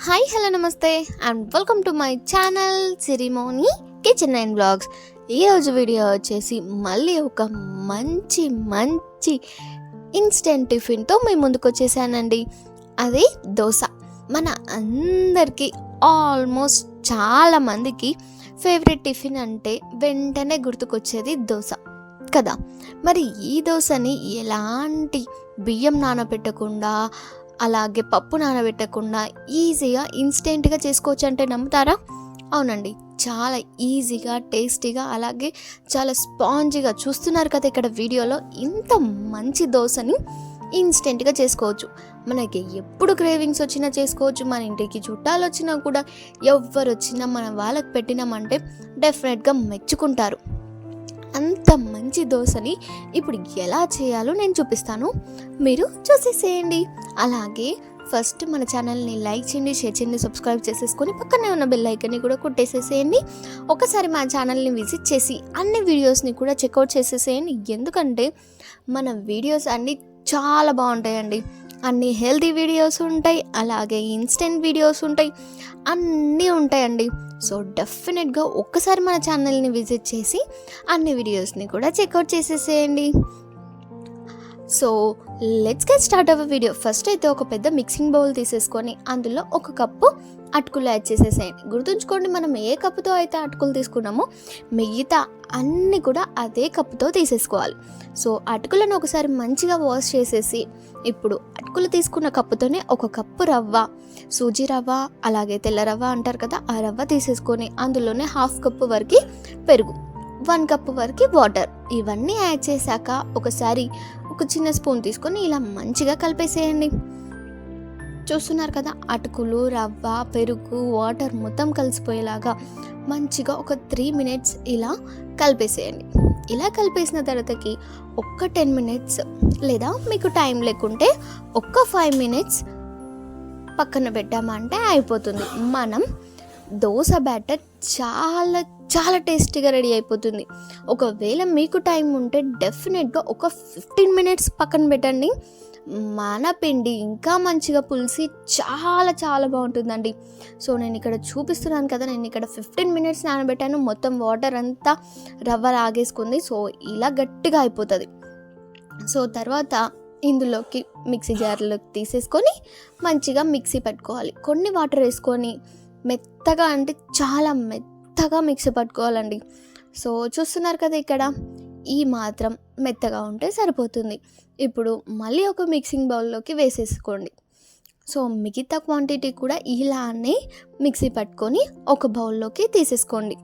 Hi hello నమస్తే and welcome to my channel Sirimoni kitchen and blogs ఈరోజు video వచ్చేసి మళ్ళీ ఒక మంచి మంచి ఇన్స్టెంట్ టిఫిన్తో మేము ముందుకు వచ్చేసానండి. అది దోశ. మన అందరికీ ఆల్మోస్ట్ చాలా మందికి ఫేవరెట్ టిఫిన్ అంటే వెంటనే గుర్తుకొచ్చేది దోశ. కదా? మరి ఈ దోశని ఎలాంటి బియ్యం నానబెట్టకుండా అలాగే పప్పు నానబెట్టకుండా ఈజీగా ఇన్స్టెంట్గా చేసుకోవచ్చు అంటే నమ్ముతారా? అవునండి. చాలా ఈజీగా టేస్టీగా అలాగే చాలా స్పాంజీగా చూస్తున్నారు కదా ఇక్కడ వీడియోలో. ఇంత మంచి దోశని ఇన్స్టెంట్గా చేసుకోవచ్చు. మనకి ఎప్పుడు క్రేవింగ్స్ వచ్చినా చేసుకోవచ్చు. మన ఇంటికి చుట్టాలు వచ్చినా కూడా ఎవ్వరు వచ్చినా మనం వాళ్ళకి పెట్టినామంటే డెఫినెట్గా మెచ్చుకుంటారు. అంత మంచి దోశని ఇప్పుడు ఎలా చేయాలో నేను చూపిస్తాను. మీరు చూసేసేయండి. అలాగే ఫస్ట్ మన ఛానల్ని లైక్ చేయండి షేర్ చేయండి సబ్స్క్రైబ్ చేసేసుకొని పక్కనే ఉన్న బెల్ ఐకన్ని కూడా కొట్టేసేసేయండి. ఒకసారి మా ఛానల్ని విజిట్ చేసి అన్ని వీడియోస్ని కూడా చెక్అవుట్ చేసేసేయండి. ఎందుకంటే మన వీడియోస్ అన్నీ చాలా బాగుంటాయండి. అన్ని హెల్తీ వీడియోస్ ఉంటాయి అలాగే ఇన్స్టెంట్ వీడియోస్ ఉంటాయి అన్నీ ఉంటాయండి. సో డెఫినెట్గా ఒక్కసారి మన ఛానల్ని విజిట్ చేసి అన్ని వీడియోస్ని కూడా చెక్అవుట్ చేసేసేయండి. సో లెట్స్ గెట్ స్టార్ట్ అవ్వ వీడియో. ఫస్ట్ అయితే ఒక పెద్ద మిక్సింగ్ బౌల్ తీసేసుకొని అందులో ఒక కప్పు అటుకులు యాడ్ చేసేసేయండి గుర్తుంచుకోండి మనం ఏ కప్పుతో అయితే అటుకులు తీసుకున్నామో మిగతా అన్నీ కూడా అదే కప్పుతో తీసేసుకోవాలి. సో అటుకులను ఒకసారి మంచిగా వాష్ చేసేసి ఇప్పుడు అటుకులు తీసుకున్న కప్పుతోనే ఒక కప్పు రవ్వ సూజీ రవ్వ అలాగే తెల్ల రవ్వ అంటారు కదా ఆ రవ్వ తీసేసుకొని అందులోనే హాఫ్ కప్పు వరకు పెరుగు వన్ కప్పు వరకు వాటర్. ఇవన్నీ యాడ్ చేశాక ఒకసారి ఒక చిన్న స్పూన్ తీసుకొని ఇలా మంచిగా కలిపేసేయండి. చూస్తున్నారు కదా అటుకులు రవ్వ పెరుగు వాటర్ మొత్తం కలిసిపోయేలాగా మంచిగా ఒక త్రీ మినిట్స్ ఇలా కలిపేసేయండి. ఇలా కలిపేసిన తర్వాతకి ఒక్క టెన్ మినిట్స్ లేదా మీకు టైం లేకుంటే ఒక్క ఫైవ్ మినిట్స్ పక్కన పెట్టామంటే అయిపోతుంది. మనం దోశ బ్యాటర్ చాలా చాలా టేస్టీగా రెడీ అయిపోతుంది. ఒకవేళ మీకు టైం ఉంటే డెఫినెట్గా ఒక ఫిఫ్టీన్ మినిట్స్ పక్కన పెట్టండి. మన పిండి ఇంకా మంచిగా పులిసి చాలా చాలా బాగుంటుందండి. సో నేను ఇక్కడ చూపిస్తున్నాను కదా నేను ఇక్కడ ఫిఫ్టీన్ మినిట్స్ నానబెట్టాను. మొత్తం వాటర్ అంతా రవ్వ లాగేసుకుంది. సో ఇలా గట్టిగా అయిపోతుంది. సో తర్వాత ఇందులోకి మిక్సీ జార్లోకి తీసేసుకొని మంచిగా మిక్సీ పెట్టుకోవాలి. కొన్ని వాటర్ వేసుకొని మెత్తగా అంటే చాలా మెత్తగా మిక్సీ పట్టుకోవాలండి. సో చూస్తున్నారు కదా ఇక్కడ? ఈ మాత్రం మెత్తగా ఉంటే సరిపోతుంది. ఇప్పుడు మళ్ళీ ఒక మిక్సింగ్ బౌల్లోకి వేసేసుకోండి. సో మిగతా క్వాంటిటీ కూడా ఇలానే మిక్సీ పట్టుకొని ఒక బౌల్లోకి తీసేసుకోండి.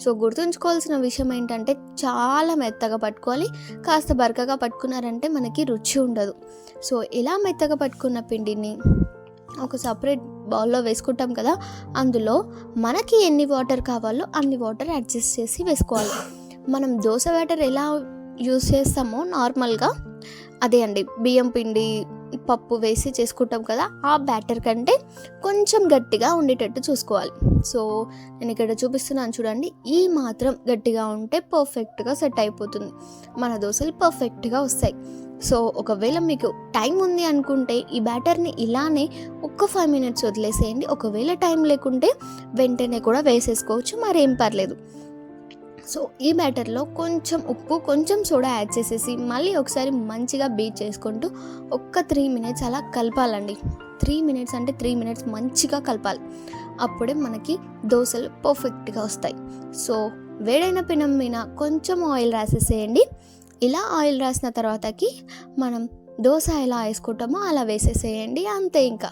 సో గుర్తుంచుకోవాల్సిన విషయం ఏంటంటే చాలా మెత్తగా పట్టుకోవాలి. కాస్త బరకగా పట్టుకున్నారంటే మనకి రుచి ఉండదు. సో ఇలా మెత్తగా పట్టుకున్న పిండిని ఒక సపరేట్ బౌల్లో వేసుకుంటాం కదా అందులో మనకి ఎన్ని వాటర్ కావాలో అన్ని వాటర్ అడ్జస్ట్ చేసి వేసుకోవాలి. మనం దోశ బ్యాటర్ ఎలా యూస్ చేస్తామో నార్మల్గా అదే అండి. బియ్యం పిండి పప్పు వేసి చేసుకుంటాం కదా ఆ బ్యాటర్ కంటే కొంచెం గట్టిగా ఉండేటట్టు చూసుకోవాలి. సో నేను ఇక్కడ చూపిస్తున్నాను చూడండి. ఈ మాత్రం గట్టిగా ఉంటే పర్ఫెక్ట్గా సెట్ అయిపోతుంది. మన దోశలు పర్ఫెక్ట్గా వస్తాయి. సో ఒకవేళ మీకు టైం ఉంది అనుకుంటే ఈ బ్యాటర్ని ఇలానే ఒక్క ఫైవ్ మినిట్స్ వదిలేసేయండి. ఒకవేళ టైం లేకుంటే వెంటనే కూడా వేసేసుకోవచ్చు. మరేం పర్లేదు. సో ఈ బ్యాటర్లో కొంచెం ఉప్పు కొంచెం సోడా యాడ్ చేసేసి మళ్ళీ ఒకసారి మంచిగా బీట్ చేసుకుంటూ ఒక్క త్రీ మినిట్స్ అలా కలపాలండి. త్రీ మినిట్స్ అంటే త్రీ మినిట్స్ మంచిగా కలపాలి. అప్పుడే మనకి దోశలు పర్ఫెక్ట్గా వస్తాయి. సో వేడైన పినం మీద కొంచెం ఆయిల్ రాసేసేయండి. ఇలా ఆయిల్ రాసిన తర్వాతకి మనం దోశ ఎలా వేసుకుంటామో అలా వేసేసేయండి అంతే ఇంకా.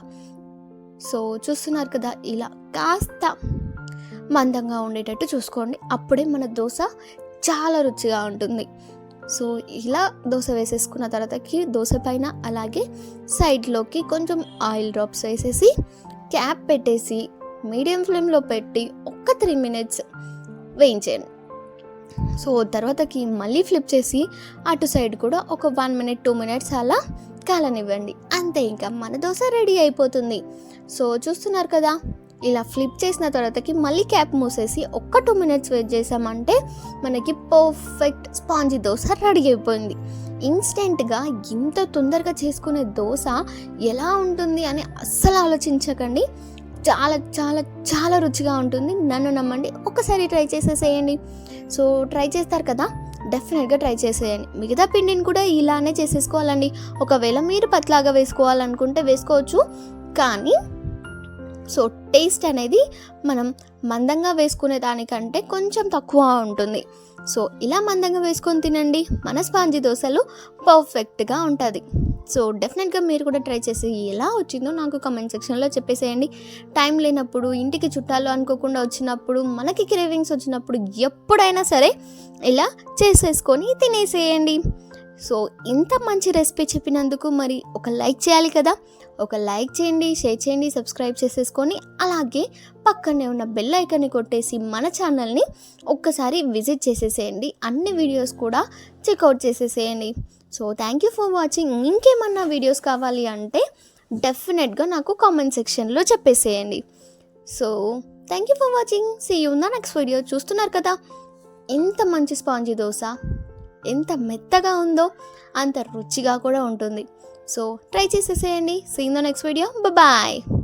సో చూస్తున్నారు కదా ఇలా కాస్త మందంగా ఉండేటట్టు చూసుకోండి. అప్పుడే మన దోశ చాలా రుచిగా ఉంటుంది. సో ఇలా దోశ వేసేసుకున్న తర్వాతకి దోశ పైన అలాగే సైడ్లోకి కొంచెం ఆయిల్ డ్రాప్స్ వేసేసి క్యాప్ పెట్టేసి మీడియం ఫ్లేమ్లో పెట్టి ఒక్క త్రీ మినిట్స్ వేయించేయండి. సో తర్వాతకి మళ్ళీ ఫ్లిప్ చేసి అటు సైడ్ కూడా ఒక వన్ మినిట్ టూ మినిట్స్ అలా కాలనివ్వండి. అంతే ఇంకా మన దోశ రెడీ అయిపోతుంది. సో చూస్తున్నారు కదా? ఇలా ఫ్లిప్ చేసిన తర్వాతకి మళ్ళీ క్యాప్ మూసేసి ఒక్క టూ మినిట్స్ వెయిట్ చేసామంటే మనకి పర్ఫెక్ట్ స్పాంజీ దోశ రెడీ అయిపోయింది. ఇన్స్టెంట్గా ఇంత తొందరగా చేసుకునే దోశ ఎలా ఉంటుంది అని అస్సలు ఆలోచించకండి. చాలా చాలా చాలా రుచిగా ఉంటుంది. నన్ను నమ్మండి. ఒకసారి ట్రై చేసేసేయండి. సో ట్రై చేస్తారు కదా? డెఫినెట్గా ట్రై చేసేయండి. మిగతా పిండిని కూడా ఇలానే చేసేసుకోవాలండి. ఒకవేళ మీరు పట్లాగా వేసుకోవాలనుకుంటే వేసుకోవచ్చు. కానీ సో టేస్ట్ అనేది మనం మందంగా వేసుకునే దానికంటే కొంచెం తక్కువ ఉంటుంది. సో ఇలా మందంగా వేసుకొని తినండి. మన స్పాంజీ దోశలు పర్ఫెక్ట్గా ఉంటుంది. సో డెఫినెట్గా మీరు కూడా ట్రై చేసి ఎలా వచ్చిందో నాకు కమెంట్ సెక్షన్లో చెప్పేసేయండి. టైం లేనప్పుడు ఇంటికి చుట్టాలు అనుకోకుండా వచ్చినప్పుడు మనకి క్రేవింగ్స్ వచ్చినప్పుడు ఎప్పుడైనా సరే ఇలా చేసేసుకొని తినేసేయండి. సో ఇంత మంచి రెసిపీ చెప్పినందుకు మరి ఒక లైక్ చేయాలి కదా. ఒక లైక్ చేయండి షేర్ చేయండి సబ్స్క్రైబ్ చేసేసుకొని అలాగే పక్కనే ఉన్న బెల్ ఐకాన్ని కొట్టేసి మన ఛానల్ని ఒక్కసారి విజిట్ చేసేసేయండి. అన్ని వీడియోస్ కూడా చెక్అవుట్ చేసేసేయండి. So thank you for watching. ఇంకేమన్నా వీడియోస్ కావాలి అంటే డెఫినెట్గా నాకు కామెంట్ సెక్షన్లో చెప్పేసేయండి. So thank you for watching. See you నా నెక్స్ట్ వీడియో చూస్తున్నారు కదా. ఎంత మంచి స్పాంజీ దోశ. ఎంత మెత్తగా ఉందో అంత రుచిగా కూడా ఉంటుంది. సో ట్రై చేసేసేయండి. See the next video bye